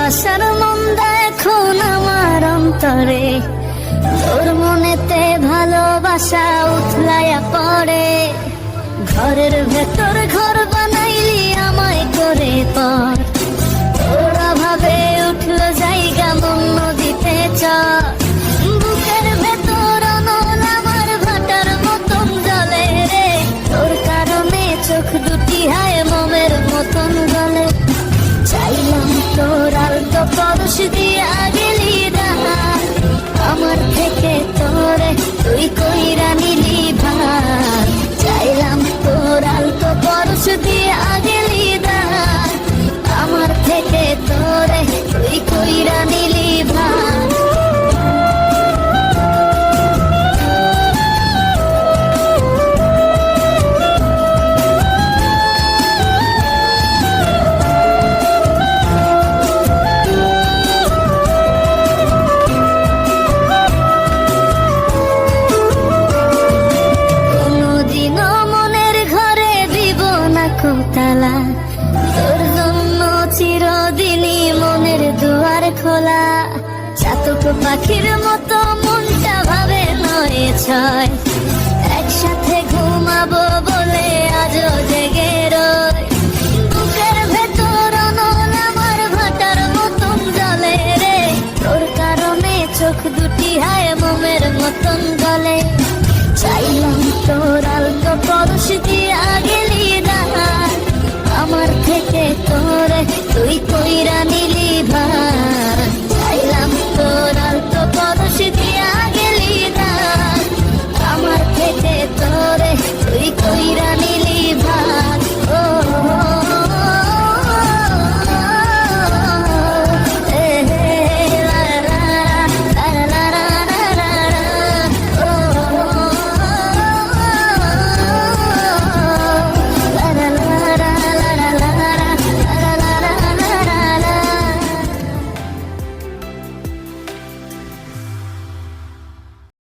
ভালোবাসার মন্দা এখন আমার অন্তরে। তোর মনেতে ভালোবাসা উথলাইয়া পড়ে। ঘরের ভেতর ঘর বানাইলি আমায় করে পর। তোর অভাবে উঠল জায়গা মন নদীতে চর। ভেতর মতন জলে রে। কারণে চোখ দুটি হায় মমের মতন গলে চাইলাম তোর পরশ দিয়া গেলি দাহার আমার থেকে তোরে তুই কইরা নিলি ভার চাইলাম তোর আলতো পরশ দিয়া গেলি দাহার আমার থেকে তোরে তুই কইরা কোতালা। তোর জন্য চিরদিনই মনের দুয়ার খোলা। চাতক পাখির মতো মনটা ভাবে নয় ছয়। একসাথে ঘুমাবো বলে আজও জেগে রয় ভেতর আমার ভাটার মতন জলে রে। কারণে চোখ দুটি মোমের গলে। চাইলাম তোর আলতো পরশ দিয়া গেলি